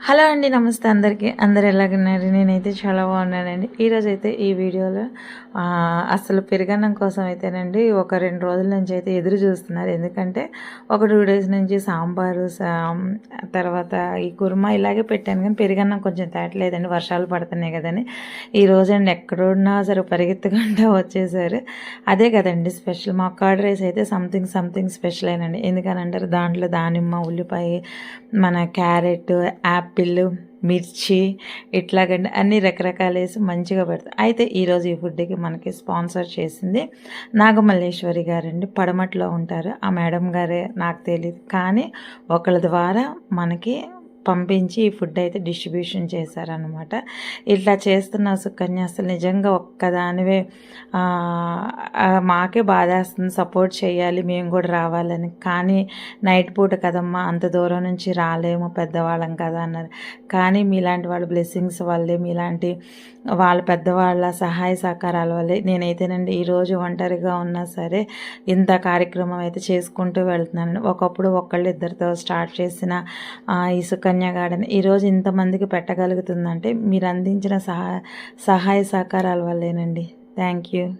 Hello అండి నమస్తే అందరికీ. అందరు ఎలాగున్నారు? నేనైతే చాలా బాగున్నానండి. ఈరోజు అయితే ఈ వీడియోలో అసలు పెరుగన్నం కోసం అయితేనండి ఒక రెండు రోజుల నుంచి అయితే ఎదురు చూస్తున్నారు. ఎందుకంటే ఒక టూ డేస్ నుంచి సాంబారు సా- తర్వాత ఈ కుర్మా ఇలాగే పెట్టాను కానీ పెరుగన్నం కొంచెం తేటలేదండి. వర్షాలు పడుతున్నాయి కదని ఈ రోజండి అండి ఎక్కడున్నా సరే పరిగెత్తుకుంటా వచ్చేసారు. అదే కదండి స్పెషల్. మా కర్డ్ రైస్ అయితే సంథింగ్ సంథింగ్ స్పెషల్ అయినండి. ఎందుకని అంటారు దాంట్లో దానిమ్మ ఉల్లిపాయ మన క్యారెట్ యాప్ యాపిల్ మిర్చి ఇట్లాగండి అన్ని రకరకాలు వేసి మంచిగా పెడతాయి అయితే ఈరోజు ఈ ఫుడ్కి మనకి స్పాన్సర్ చేసింది నాగమల్లేశ్వరి గారండి. పడమట్లో ఉంటారు. ఆ మేడం గారే నాకు తెలియదు కానీ ఒకళ్ళ ద్వారా మనకి పంపించి ఈ ఫుడ్ అయితే డిస్ట్రిబ్యూషన్ చేశారనమాట ఇట్లా చేస్తున్న సుకన్య అసలు నిజంగా ఒక్కదానివే మాకే బాధేస్తుంది. సపోర్ట్ చేయాలి మేము కూడా రావాలని. కానీ నైట్ పూట కదమ్మా అంత దూరం నుంచి రాలేము పెద్దవాళ్ళం కదా అన్నారు కానీ మీలాంటి వాళ్ళ బ్లెస్సింగ్స్ వల్లే మీలాంటి వాళ్ళ పెద్దవాళ్ళ సహాయ సహకారాల వల్లే నేనైతేనండి ఈరోజు ఒంటరిగా ఉన్నా సరే ఇంత కార్యక్రమం అయితే చేసుకుంటూ వెళ్తున్నాను ఒకప్పుడు ఒకళ్ళు ఇద్దరితో స్టార్ట్ చేసిన ఈ సుకన్య గార్డెన్ ఈరోజు ఇంతమందికి పెట్టగలుగుతుందంటే మీరు అందించిన సహా సహాయ సహకారాల వల్లేనండి. Thank you.